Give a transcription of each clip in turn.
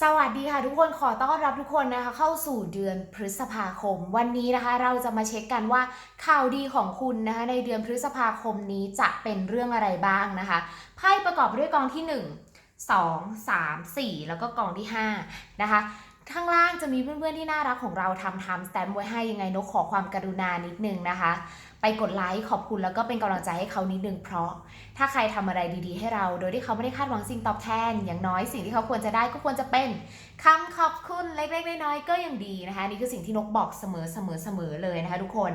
สวัสดีค่ะทุกคนขอต้อนรับทุกคนนะคะเข้าสู่เดือนพฤษภาคม วันนี้นะคะ เราจะมาเช็คกันว่าข่าวดีของคุณนะคะในเดือนพฤษภาคมนี้จะเป็นเรื่องอะไรบ้างนะคะไพ่ประกอบด้วยกองที่ 1 2 3 4 แล้วก็กองที่5นะคะ ข้างล่างจะมีเพื่อนๆที่น่ารักของเราทำทำสแตมป์ไว้ให้ยังไงนกขอความกรุณานิดนึงนะคะ ไปกดไลค์ขอบคุณแล้วก็เป็นกำลังใจให้เขานิดนึงเพราะ ถ้าใครทำอะไรดีๆ ให้เรา โดยที่เขาไม่ได้คาดหวังสิ่งตอบแทน อย่างน้อยสิ่งที่เขาควรจะได้ก็ควรจะเป็นคำขอบคุณเล็กๆน้อยๆก็ยังดีนะคะนี่คือสิ่งที่นกบอกเสมอเสมอเสมอเลยนะคะ ทุกคน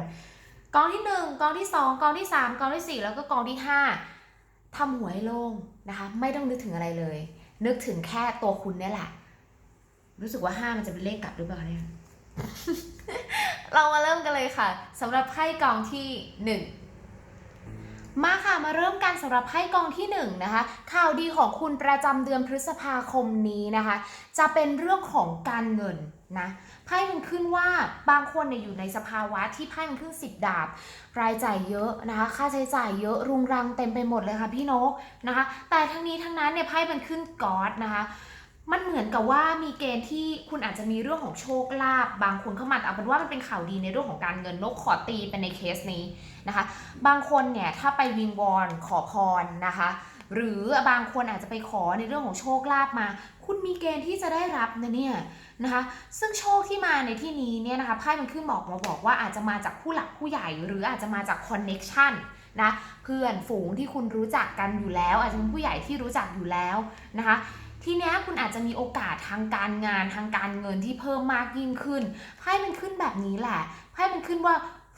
กองที่หนึ่งกองที่สองกองที่สามกองที่สี่แล้วก็กองที่ห้าทำหัวให้โล่งนะคะ ไม่ต้องนึกถึงอะไรเลย นึกถึงแค่ตัวคุณเนี่ยแหละ รู้สึกว่าห้ามันจะเป็นเลขกลับหรือเปล่าเนี่ย เรามาเริ่มกันเลยค่ะสำหรับไพ่กองที่หนึ่งมาค่ะ มาเริ่มกันสำหรับไพ่กองที่1นงนะคะข่าวดีของคุณประจำเดือนพฤษภาคมนี้นะคะ จะเป็นเรื่องของการเงินนะไพ่มันขึ้นว่าบางคนเนี่ยอยู่ในสภาวะที่ไพ่มันขึ้นสิบดาบ รายจ่ายเยอะนะคะ ค่าใช้จ่ายเยอะรุงรังเต็มไปหมดเลยค่ะพี่นกนะคะ แต่ทั้งนี้ทั้งนั้นเนี่ยไพ่มันขึ้นกอดนะคะ มันเหมือนกับว่ามีเกณฑ์ที่คุณอาจจะมีเรื่องของโชคลาภบางคนเข้ามาแต่เอาเป็นว่ามันเป็นข่าวดีในเรื่องของการเงินนกขอตีเป็นในเคสนี้นะคะ บางคนเนี่ยถ้าไปวิงวอนขอพรนะคะ หรือบางคนอาจจะไปขอในเรื่องของโชคลาภมา คุณมีเกณฑ์ที่จะได้รับนะเนี่ยนะคะ ซึ่งโชคที่มาในที่นี้เนี่ยนะคะไพ่มันขึ้นบอกมาบอกว่าอาจจะมาจากผู้หลักผู้ใหญ่ หรืออาจจะมาจากคอนเน็กชันนะเพื่อนฝูงที่คุณรู้จักกันอยู่แล้ว อาจจะเป็นผู้ใหญ่ที่รู้จักอยู่แล้วนะคะ ทีเนี้ยคุณอาจจะมีโอกาสทางการงานทางการเงินที่เพิ่มมากยิ่งขึ้น ไพ่มันขึ้นแบบนี้แหละ ไพ่มันขึ้นว่า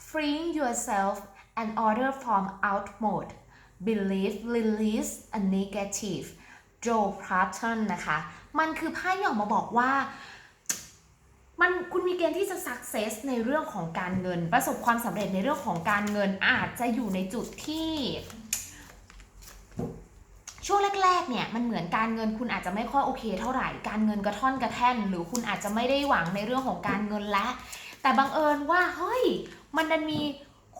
freeing yourself and order from out mode believe release a negative Joe Pattern นะคะ มันคือไพ่ที่ออกมาบอกว่า มันคุณมีเกณฑ์ที่จะ success ในเรื่องของการเงิน ประสบความสำเร็จในเรื่องของการเงินอาจจะอยู่ในจุดที่ ช่วงแรกๆ เนี่ยมันเหมือนการเงินคุณอาจจะไม่ค่อยโอเค เท่าไหร่ การเงินกระท่อนกระแท่น หรือคุณอาจจะไม่ได้หวังในเรื่องของการเงินและแต่บังเอิญว่าเฮ้ยมันดันมี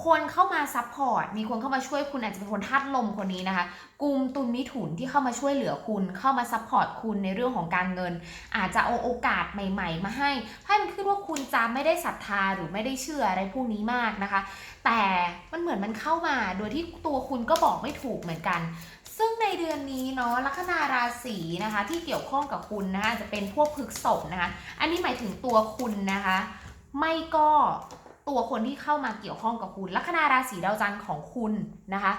คนเข้ามาซัพพอร์ต มีคนเข้ามาช่วยคุณอาจจะเป็นคนธาตุลมคนนี้นะคะ กลุ่มตุลมิถุนที่เข้ามาช่วยเหลือคุณ เข้ามาซัพพอร์ตคุณในเรื่องของการเงิน อาจจะเอาโอกาสใหม่ ๆ มาให้ไพ่มันขึ้นว่าคุณจะไม่ได้ศรัทธาหรือไม่ได้เชื่ออะไรพวกนี้มากนะคะ แต่มันเหมือนมันเข้ามา โดยที่ตัวคุณก็บอกไม่ถูกเหมือนกัน ซึ่งในเดือนนี้เนาะลัคนาราศีนะคะ ที่เกี่ยวข้องกับคุณนะคะจะเป็นพวกพฤกษบนะคะ อันนี้หมายถึงตัวคุณนะคะ ไม่ก็ตัวคนที่เข้ามาเกี่ยวข้องกับคุณ ลัคนาราศีดาวจันทร์ของคุณนะคะ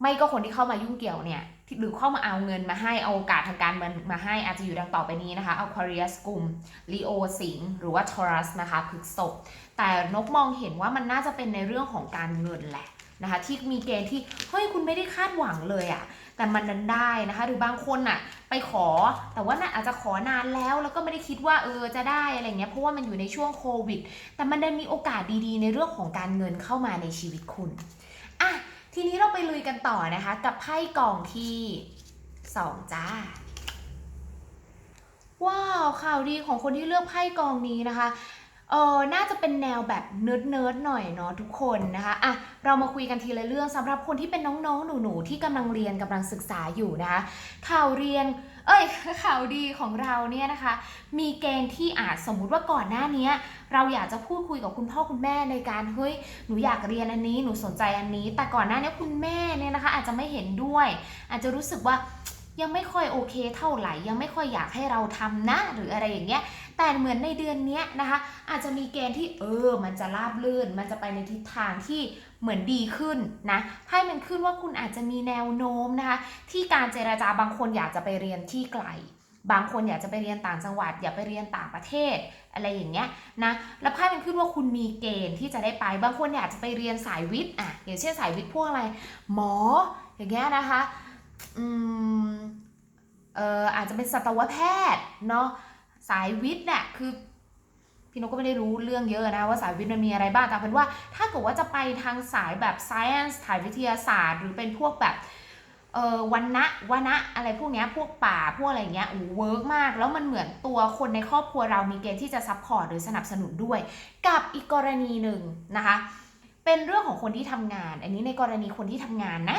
ไม่ก็คนที่เข้ามายุ่งเกี่ยวเนี่ยหรือเข้ามาเอาเงินมาให้เอาโอกาสทางการเงินมาให้อาจจะอยู่ดังต่อไปนี้นะคะ Aquarius กลุ่ม Leo สิงห์หรือว่า Taurus นะคะพฤษภแต่นกมองเห็นว่ามันน่าจะเป็นในเรื่องของการเงินแหละ นะคะ ที่มีเกณฑ์ที่เฮ้ยคุณไม่ได้คาดหวังเลยอะแต่มันดันได้นะคะหรือบางคนน่ะไปขอ แต่ว่าน่ะอาจจะขอนานแล้วแล้วก็ไม่ได้คิดว่าเออจะได้อะไรเงี้ยเพราะว่ามันอยู่ในช่วงโควิด แต่มันได้มีโอกาสดีๆ ในเรื่องของการเงินเข้ามาในชีวิตคุณอะทีนี้เราไปลุยกันต่อนะคะ กับไพ่กองที่สองจ้าว้าวข่าวดีของคนที่เลือกไพ่กองนี้นะคะ เออน่าจะเป็นแนวแบบเนิร์ดเนิร์ดๆหน่อยเนาะทุกคนนะคะอะเรามาคุยกันทีละเรื่องสำหรับคนที่เป็นน้องๆ หนูๆ ที่กำลังเรียนกำลังศึกษาอยู่นะคะ ข่าวเรียน เอ้ย ข่าวดีของเราเนี่ยนะคะ มีเกณฑ์ที่อาจสมมุติว่าก่อนหน้านี้เราอยากจะพูดคุยกับคุณพ่อคุณแม่ในการเฮ้ยหนูอยากเรียนอันนี้หนูสนใจอันนี้ แต่ก่อนหน้านี้คุณแม่เนี่ยนะคะ อาจจะไม่เห็นด้วย อาจจะรู้สึกว่า ยังไม่ค่อยโอเคเท่าไหร่ ยังไม่ค่อยอยากให้เราทำนะ หรืออะไรอย่างเงี้ย แต่เหมือนในเดือนเนี้ยนะคะ อาจจะมีเกณฑ์ที่เออ มันจะราบลื่น มันจะไปในทิศทางที่เหมือนดีขึ้นนะไพ่มันขึ้นว่าคุณอาจจะมีแนวโน้มนะคะ ที่การเจราจาบางคนอยากจะไปเรียนที่ไกล บางคนอยากจะไปเรียนต่างจังหวัด อยากไปเรียนต่างประเทศ อะไรอย่างเงี้ยนะแล้วไพ่มันขึ้นว่าคุณมีเกณฑ์ที่จะได้ไป บางคนอยากจะไปเรียนสายวิทย์อะอย่างเช่นสายวิทย์พวกอะไร หมออย่างเงี้ยนะคะ อืม เอ่ออาจจะเป็นสัตวแพทย์เนาะสายวิทย์เนี่ยคือพี่นกก็ไม่ได้รู้เรื่องเยอะนะว่าสายวิทย์มันมีอะไรบ้างแต่เป็นว่าถ้าเกิดว่าจะไปทางสายแบบ science สายวิทยาศาสตร์ หรือเป็นพวกแบบเอ่อวันนะวันะอะไรพวกเนี้ยพวกป่าพวกอะไรเงี้ยโอ้เวิร์กมาก แล้วมันเหมือนตัวคนในครอบครัวเรามีเกณฑ์ที่จะซัพพอร์ตหรือสนับสนุนด้วย กับอีกกรณีหนึ่งนะคะ เป็นเรื่องของคนที่ทำงาน อันนี้ในกรณีคนที่ทำงานนะ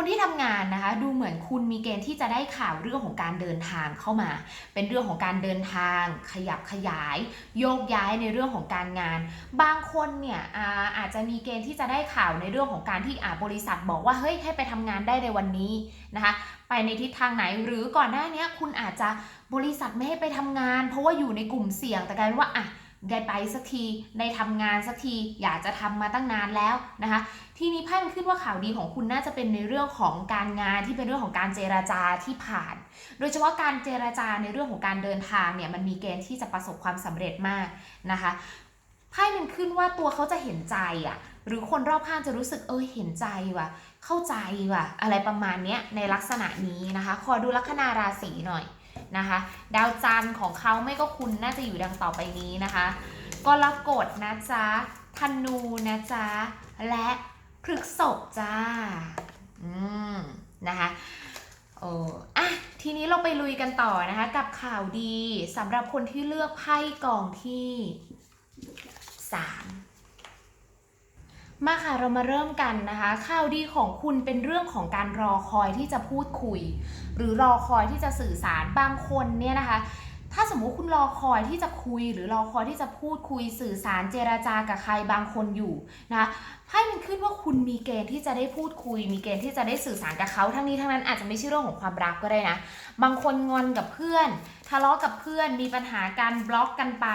คนที่ทำงานนะคะดูเหมือนคุณมีเกณฑ์ที่จะได้ข่าวเรื่องของการเดินทางเข้ามา เป็นเรื่องของการเดินทาง ขยับขยาย โยกย้ายในเรื่องของการงาน บางคนเนี่ยอาอาจจะมีเกณฑ์ที่จะได้ข่าวในเรื่องของการที่อาบริษัทบอกว่าเฮ้ยให้ไปทำงานได้ในวันนี้นะคะไปในทิศทางไหนหรือก่อนหน้านี้คุณอาจจะบริษัทไม่ให้ไปทำงาน เพราะว่าอยู่ในกลุ่มเสี่ยงแต่กลายเป็นว่าอะ ได้ไปสักทีได้ทำงานสักทีอยากจะทำมาตั้งนานแล้วนะคะ ทีนี้ไพ่มันขึ้นว่าข่าวดีของคุณน่าจะเป็นในเรื่องของการงานที่เป็นเรื่องของการเจราจาที่ผ่าน โดยเฉพาะการเจราจาในเรื่องของการเดินทางเนี่ยมันมีเกณฑ์ที่จะประสบความสำเร็จมากนะคะไพ่มันขึ้นว่าตัวเขาจะเห็นใจอะหรือคนรอบข้างจะรู้สึกเออเห็นใจว่ะ เข้าใจว่ะ อะไรประมาณเนี้ยในลักษณะนี้นะคะ ขอดูลัคนาราศีหน่อย นะคะ ดาวจันทร์ของเขาไม่ก็คุณน่าจะอยู่ดังต่อไปนี้นะคะกรกฎนะจ๊ะธนูนะจ๊ะและพฤษภจ้าอืมนะคะเอออะทีนี้เราไปลุยกันต่อนะคะ กับข่าวดีสำหรับคนที่เลือกไพ่กองที่3ม มาค่ะเรามาเริ่มกันนะคะข่าวดีของคุณเป็นเรื่องของการรอคอยที่จะพูดคุย หรือรอคอยที่จะสื่อสารบางคนเนี่ยนะคะ ถ้าสมมุติคุณรอคอยที่จะคุย หรือรอคอยที่จะพูดคุยสื่อสารเจราจากับใครบางคนอยู่นะคะไพ่มันขึ้นว่าคุณมีเกณฑ์ที่จะได้พูดคุย มีเกณฑ์ที่จะได้สื่อสารกับเขาทั้งนี้ทั้งนั้นอาจจะไม่ใช่เรื่องของความรักก็ได้นะ บางคนงอนกับเพื่อน ทะเลาะกับเพื่อน มีปัญหาการบล็อกกันไป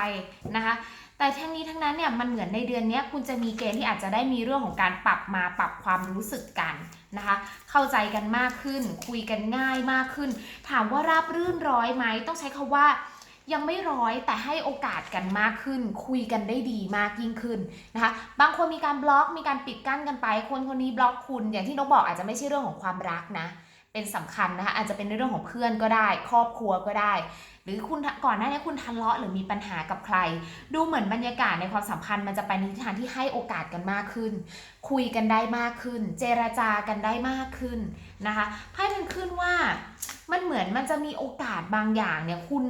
นะคะ แต่ทั้งนี้ทั้งนั้นเนี่ยมันเหมือนในเดือนนี้คุณจะมีเกณฑ์ที่อาจจะได้มีเรื่องของการปรับมาปรับความรู้สึกกันนะคะ เข้าใจกันมากขึ้น คุยกันง่ายมากขึ้น ถามว่าราบรื่นร้อยไหมต้องใช้คาว่ายังไม่ร้อยแต่ให้โอกาสกันมากขึ้น คุยกันได้ดีมากยิ่งขึ้นนะคะ บางคนมีการบล็อกมีการปิดกั้นกันไป คนคนนี้บล็อกคุณอย่างที่นกบอกอาจจะไม่ใช่เรื่องของความรักนะ เป็นสำคัญนะคะอาจจะเป็นในเรื่องของเพื่อนก็ได้ ครอบครัวก็ได้ หรือคุณก่อนหน้านี้คุณทะเลาะหรือมีปัญหากับใคร ดูเหมือนบรรยากาศในความสัมพันธ์มันจะไปในทิศทางที่ให้โอกาสกันมากขึ้น คุยกันได้มากขึ้น เจรจากันได้มากขึ้นนะคะไพ่มันขึ้นว่ามันเหมือนมันจะมีโอกาสบางอย่างเนี่ยคุณ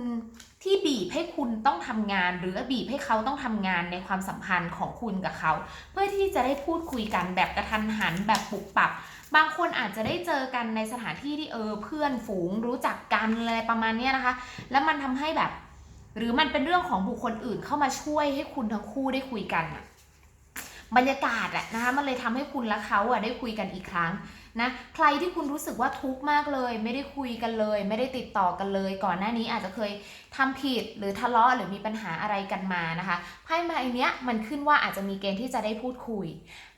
ที่บีบให้คุณต้องทำงาน หรือบีบให้เขาต้องทำงานในความสัมพันธ์ของคุณกับเขา เพื่อที่จะได้พูดคุยกันแบบกระทันหันแบบปุบปับ บางคนอาจจะได้เจอกันในสถานที่ที่เออเพื่อนฝูงรู้จักกันอะไรประมาณนี้นะคะ แล้วมันทำให้แบบ หรือมันเป็นเรื่องของบุคคลอื่นเข้ามาช่วยให้คุณทั้งคู่ได้คุยกันอะบรรยากาศอะนะคะมันเลยทำให้คุณและเขาอะได้คุยกันอีกครั้ง นะใครที่คุณรู้สึกว่าทุกข์มากเลย ไม่ได้คุยกันเลย ไม่ได้ติดต่อกันเลย ก่อนหน้านี้อาจจะเคยทำผิดหรือทะเลาะหรือมีปัญหาอะไรกันมานะคะไพ่ใบเนี้ยมันขึ้นว่าอาจจะมีเกณฑ์ที่จะได้พูดคุย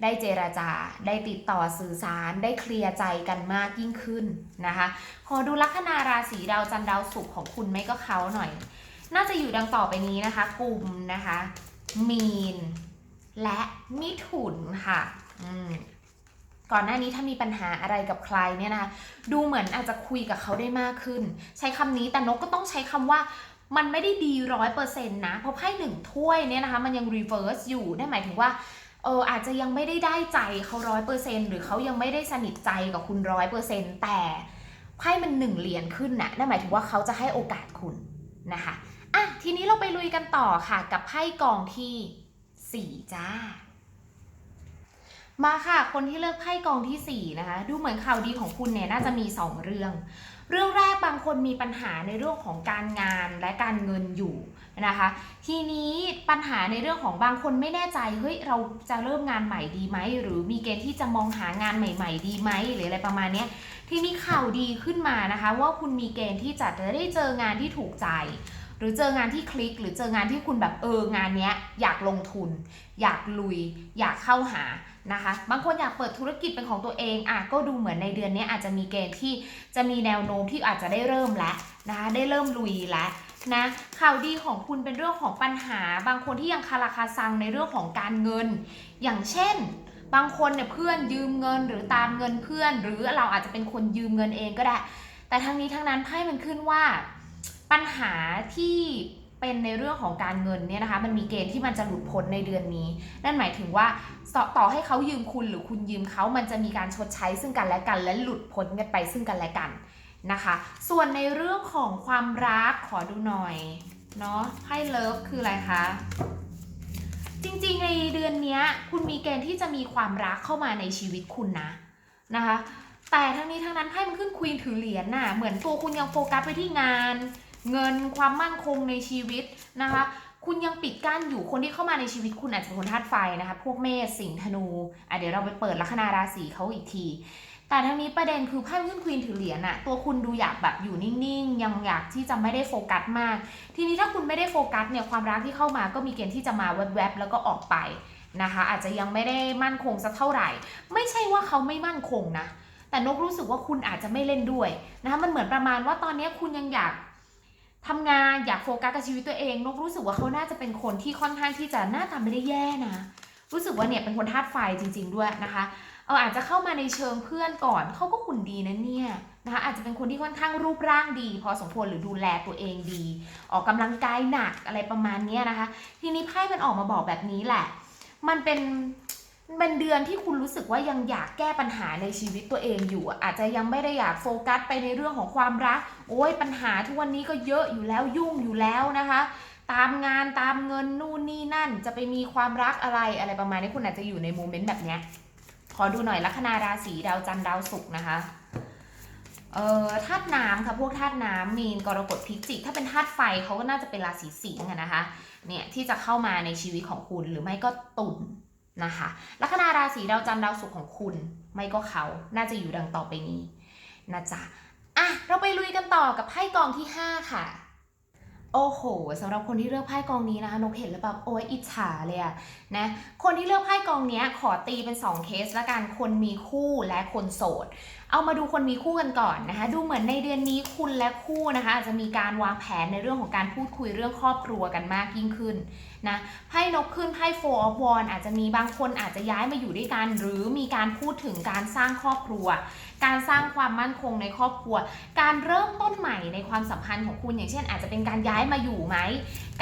ได้เจราจา ได้ติดต่อสื่อสาร ได้เคลียร์ใจกันมากยิ่งขึ้นนะคะขอดูลัคนาราศีดาวจันทร์ดาวศุกร์ของคุณไม่ก็เขาหน่อย น่าจะอยู่ดังต่อไปนี้นะคะ กลุ่มนะคะ มีน และมิถุนค่ะ อืม ก่อนหน้านี้ถ้ามีปัญหาอะไรกับใครเนี่ยนะคะดูเหมือนอาจจะคุยกับเขาได้มากขึ้น ใช้คำนี้แต่นกก็ต้องใช้คำว่ามันไม่ได้ดีร้อยเปอร์เซ็นต์นะเพราะไพ่หนึ่งถ้วยเนี่ยนะคะมันยังรีเวิร์สอยู่นั่นหมายถึงว่าเอออาจจะยังไม่ได้ได้ใจเขาร้อยเปอร์เซ็นต์หรือเขายังไม่ได้สนิทใจกับคุณร้อยเปอร์เซ็นต์แต่ไพ่มันหนึ่งเหรียญขึ้นน่ะนั่นหมายถึงว่าเขาจะให้โอกาสคุณนะคะอะทีนี้เราไปลุยกันต่อค่ะกับไพ่กองที่สี่จ้า มาค่ะ คนที่เลือกไพ่กองที่สี่นะคะ ดูเหมือนข่าวดีของคุณเนี่ยน่าจะมีสองเรื่อง เรื่องแรกบางคนมีปัญหาในเรื่องของการงานและการเงินอยู่นะคะ ทีนี้ปัญหาในเรื่องของบางคนไม่แน่ใจ เฮ้ย เราจะเริ่มงานใหม่ดีไหม หรือมีเกณฑ์ที่จะมองหางานใหม่ ๆ ดีไหมหรืออะไรประมาณนี้ทีนี้ข่าวดีขึ้นมานะคะ ว่าคุณมีเกณฑ์ที่จะได้เจองานที่ถูกใจ หรือเจองานที่คลิกหรือเจองานที่คุณแบบเอองานเนี้ยอยากลงทุน อยากลุย อยากเข้าหานะคะ บางคนอยากเปิดธุรกิจเป็นของตัวเองอะก็ดูเหมือนในเดือนนี้อาจจะมีเกณฑ์ที่จะมีแนวโน้มที่อาจจะได้เริ่มแล้วนะคะได้เริ่มลุยแล้วนะข่าวดีของคุณเป็นเรื่องของปัญหา บางคนที่ยังคาราคาซังในเรื่องของการเงิน อย่างเช่น บางคนเนี่ยเพื่อนยืมเงินหรือตามเงินเพื่อน หรือเราอาจจะเป็นคนยืมเงินเองก็ได้ แต่ทั้งนี้ทั้งนั้นไพ่มันขึ้นว่า ปัญหาที่เป็นในเรื่องของการเงินเนี่ยนะคะ มันมีเกณฑ์ที่มันจะหลุดพ้นในเดือนนี้ นั่นหมายถึงว่าต่อให้เขายืมคุณหรือคุณยืมเขามันจะมีการชดใช้ซึ่งกันและกันและหลุดพ้นกันไปซึ่งกันและกันนะคะ ส่วนในเรื่องของความรักขอดูหน่อยเนาะไพ่เลิฟคืออะไรคะจริงๆในเดือนนี้คุณมีเกณฑ์ที่จะมีความรักเข้ามาในชีวิตคุณนะนะคะ แต่ทั้งนี้ทั้งนั้นไพ่มันขึ้นควีนถือเหรียญน่ะเหมือนตัวคุณยังโฟกัสไปที่งาน เงินความมั่นคงในชีวิตนะคะ คุณยังปิดกั้นอยู่คนที่เข้ามาในชีวิตคุณอาจจะเป็นคนธาตุไฟนะคะ พวกเมษสิงห์ธนูอะเดี๋ยวเราไปเปิดลัคนาราศีเขาอีกที แต่ทั้งนี้ประเด็นคือไพ่ขึ้นควีนถือเหรียญน่ะตัวคุณดูอยากแบบอยู่นิ่งๆ ยังอยากที่จะไม่ได้โฟกัสมาก ทีนี้ถ้าคุณไม่ได้โฟกัสเนี่ยความรักที่เข้ามาก็มีเกณฑ์ที่จะมาแวบๆแล้วก็ออกไปนะคะ อาจจะยังไม่ได้มั่นคงสักเท่าไหร่ ไม่ใช่ว่าเขาไม่มั่นคงนะแต่นกรู้สึกว่าคุณอาจจะไม่เล่นด้วยนะคะมันเหมือนประมาณว่าตอนนี้คุณยังอยาก ทำงานอยากโฟกัสกับชีวิตตัวเองนกรู้สึกว่าเขาน่าจะเป็นคนที่ค่อนข้างที่จะหน้าตาไม่ได้แย่นะ รู้สึกว่าเนี่ยเป็นคนธาตุไฟจริง ๆ ด้วยนะคะเอออาจจะเข้ามาในเชิงเพื่อนก่อนเขาก็หุ่นดีนะเนี่ยนะคะอาจจะเป็นคนที่ค่อนข้างรูปร่างดี พอสมควรหรือดูแลตัวเองดี ออกกำลังกายหนักอะไรประมาณนี้นะคะ ทีนี้ไพ่มันออกมาบอกแบบนี้แหละ มันเป็น เป็นเดือนที่คุณรู้สึกว่ายังอยากแก้ปัญหาในชีวิตตัวเองอยู่ อาจจะยังไม่ได้อยากโฟกัสไปในเรื่องของความรัก โอ้ยปัญหาทุกวันนี้ก็เยอะอยู่แล้วยุ่งอยู่แล้วนะคะ ตามงานตามเงินนู่นนี่นั่น จะไปมีความรักอะไรอะไรประมาณนี้คุณอาจจะอยู่ในโมเมนต์แบบเนี้ยขอดูหน่อยลัคนาราศีดาวจันทร์ดาวศุกร์นะคะเอ่อธาตุน้ำค่ะพวกธาตุน้ำมีนกรกฎพิจิกถ้าเป็นธาตุไฟเขาก็น่าจะเป็นราศีสิงห์นะคะเนี่ยที่จะเข้ามาในชีวิตของคุณหรือไม่ก็ตุ่น นะคะลัคนาราศีดาวจันทร์ดาวศุกร์ของคุณ ไม่ก็เขาน่าจะอยู่ดังต่อไปนี้นะจ๊ะอะเราไปลุยกันต่อกับไพ่กองที่ห้าค่ะ โอ้โหสำหรับคนที่เลือกไพ่กองนี้นะคะนกเห็นแล้วแบบโอ้ยอิจฉาเลยอะนะคนที่เลือกไพ่กองนี้ขอตีเป็น 2 เคสละกันคนมีคู่และคนโสด เอามาดูคนมีคู่กันก่อนนะคะดูเหมือนในเดือนนี้คุณและคู่นะคะอาจจะมีการวางแผนในเรื่องของการพูดคุยเรื่องครอบครัวกันมากยิ่งขึ้น นะไพ่นกขึ้นไพ่ four of wands อาจจะมีบางคนอาจจะย้ายมาอยู่ด้วยกัน หรือมีการพูดถึงการสร้างครอบครัว การสร้างความมั่นคงในครอบครัว การเริ่มต้นใหม่ในความสัมพันธ์ของคุณ อย่างเช่น อาจจะเป็นการย้ายมาอยู่ไหม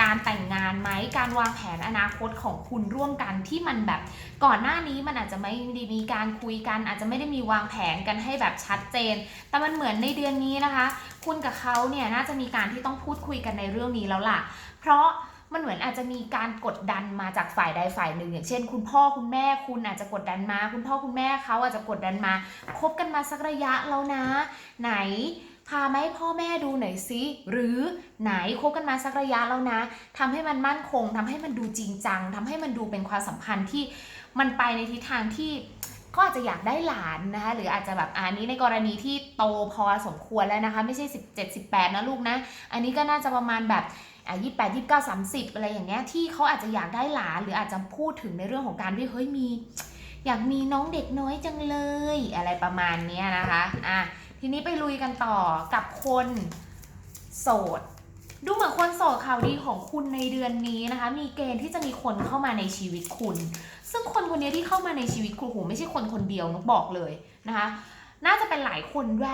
การแต่งงานไหม การวางแผนอนาคตของคุณร่วมกันที่มันแบบ ก่อนหน้านี้มันอาจจะไม่ได้มีการคุยกัน อาจจะไม่ได้มีวางแผนกันให้แบบชัดเจน แต่มันเหมือนในเดือนนี้นะคะ คุณกับเขาเนี่ยน่าจะมีการที่ต้องพูดคุยกันในเรื่องนี้แล้วล่ะ เพราะ มันเหมือนอาจจะมีการกดดันมาจากฝ่ายใดฝ่ายหนึ่ง อย่างเช่น คุณพ่อคุณแม่คุณอาจจะกดดันมา คุณพ่อคุณแม่เขาอาจจะกดดันมาคบกันมาสักระยะแล้วนะ ไหนพามาให้พ่อแม่ดูหน่อยสิหรือไหนคบกันมาสักระยะแล้วนะทำให้มันมั่นคงทำให้มันดูจริงจังทำให้มันดูเป็นความสัมพันธ์ที่มันไปในทิศทางที่ก็อาจจะอยากได้หลานนะคะหรืออาจจะแบบอันนี้ในกรณีที่โตพอสมควรแล้วนะคะ ไม่ใช่ 17 18 นะลูกนะ อันนี้ก็น่าจะประมาณแบบ อะยี่แปดยี่เก้าสามสิบอะไรอย่างเงี้ยที่เขาอาจจะอยากได้หลานหรืออาจจะพูดถึงในเรื่องของการที่เฮ้ยมี อยากมีน้องเด็กน้อยจังเลย อะไรประมาณเนี้ยนะคะอะทีนี้ไปลุยกันต่อกับคนโสดดูเหมือนคนโสดข่าวดีของคุณในเดือนนี้นะคะ มีเกณฑ์ที่จะมีคนเข้ามาในชีวิตคุณ ซึ่งคนคนนี้ที่เข้ามาในชีวิตคุณโหไม่ใช่คนคนเดียวนกบอกเลยนะคะ น่าจะเป็นหลายคนด้วย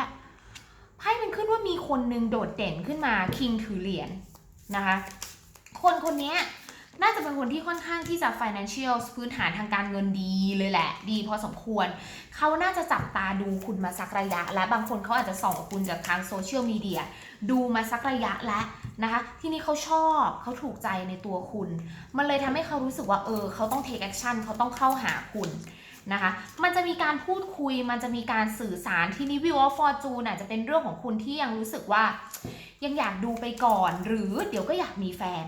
ไพ่มันขึ้นว่ามีคนหนึ่งโดดเด่นขึ้นมาคิงถือเหรียญ นะคะ คนคนนี้น่าจะเป็นคนที่ค่อนข้างที่จะ financial พื้นฐานทางการเงินดีเลยแหละ ดีพอสมควร เขาน่าจะจับตาดูคุณมาสักระยะ และบางคนเขาอาจจะส่องคุณจากทางโซเชียลมีเดียดูมาสักระยะแล้วนะคะ ที่นี่เขาชอบเขาถูกใจในตัวคุณ มันเลยทำให้เขารู้สึกว่าเออเขาต้อง take action เขาต้องเข้าหาคุณนะคะ มันจะมีการพูดคุย มันจะมีการสื่อสารที่นี่ View of Fortune อาจจะเป็นเรื่องของคุณที่ยังรู้สึกว่า ยังอยากดูไปก่อน หรือเดี๋ยวก็อยากมีแฟน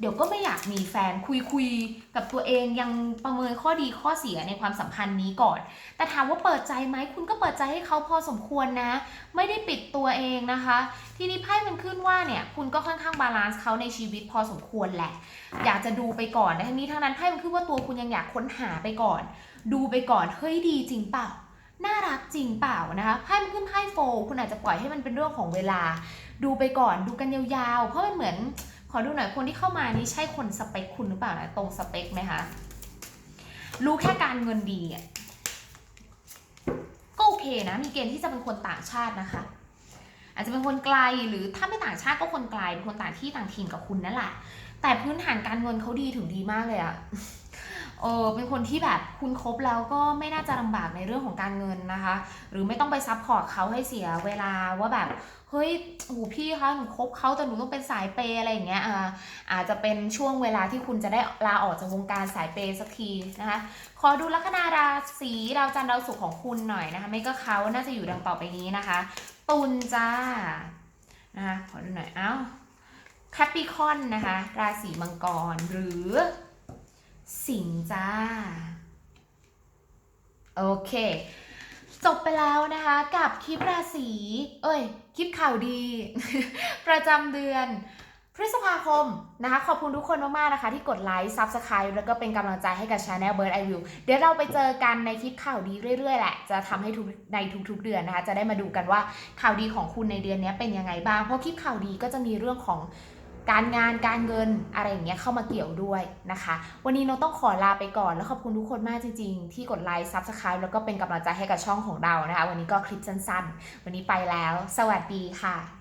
เดี๋ยวก็ไม่อยากมีแฟนคุยคุยกับตัวเองยังประเมินข้อดีข้อเสียในความสัมพันธ์นี้ก่อน แต่ถามว่าเปิดใจไหมคุณก็เปิดใจให้เขาพอสมควรนะ ไม่ได้ปิดตัวเองนะคะ ทีนี้ไพ่มันขึ้นว่าเนี่ยคุณก็ค่อนข้างบาลานซ์เขาในชีวิตพอสมควรแหละ อยากจะดูไปก่อนแต่ทั้งนี้ทั้งนั้นไพ่มันขึ้นว่าตัวคุณยังอยากค้นหาไปก่อน ดูไปก่อนเฮ้ยดีจริงเปล่าน่ารักจริงเปล่านะคะไพ่มันขึ้นไพ่โฟร์คุณอาจจะปล่อยให้มันเป็นเรื่องของเวลา ดูไปก่อนดูกันยาวๆ เพราะมันเหมือนขอดูหน่อยคนที่เข้ามานี่ใช่คนสเปคคุณหรือเปล่านะตรงสเปคไหมคะรู้แค่การเงินดีอะก็โอเคนะมีเกณฑ์ที่จะเป็นคนต่างชาตินะคะ อาจจะเป็นคนไกลหรือถ้าไม่ต่างชาติก็คนไกลเป็นคนต่างที่ต่างถิ่นกับคุณนั่นแหละแต่พื้นฐานการเงินเขาดีถึงดีมากเลยอะ ออเป็นคนที่แบบคุณคบแล้วก็ไม่น่าจะลำบากในเรื่องของการเงินนะคะ หรือไม่ต้องไปซัพพอร์ตเขาให้เสียเวลาว่าแบบเฮ้ยโอ้พี่คะหนูคบเขาแต่หนูต้องเป็นสายเปย์อะไรอย่างเงี้ยอ่าอาจจะเป็นช่วงเวลาที่คุณจะได้ลาออกจากวงการสายเปย์สักทีนะคะขอดูลัคนาราศีดาวจันทร์ดาวศุกร์ของคุณหน่อยนะคะไม่ก็เขาน่าจะอยู่ดังต่อไปนี้นะคะ ตุลจ้านะคะขอดูหน่อยเอ้าแคปิคอนนะคะ ราศีมังกรหรือ สิงจ้า โอเค จบไปแล้วนะคะกับคลิปราศี เอ้ย คลิปข่าวดี ประจำเดือนพฤษภาคมนะคะ ขอบคุณทุกคนมาก ๆ นะคะ ที่กดไลค์ Subscribe แล้วก็เป็นกำลังใจให้กับ Channel Bird Eye View เดี๋ยวเราไปเจอกันในคลิปข่าวดีเรื่อย ๆ แหละ จะทำให้ทุกในทุก ๆ เดือนนะคะ จะได้มาดูกันว่าข่าวดีของคุณในเดือนนี้เป็นยังไงบ้าง เพราะคลิปข่าวดีก็จะมีเรื่องของ การงานการเงินอะไรอย่างเงี้ยเข้ามาเกี่ยวด้วยนะคะ วันนี้เราต้องขอลาไปก่อนแล้วขอบคุณทุกคนมากจริง ๆ ที่กดไลค์ซับสไคร b e แล้วก็เป็นกำลังใจให้กับช่องของเรานะคะ วันนี้ก็คลิปสั้นๆ วันนี้ไปแล้ว สวัสดีค่ะ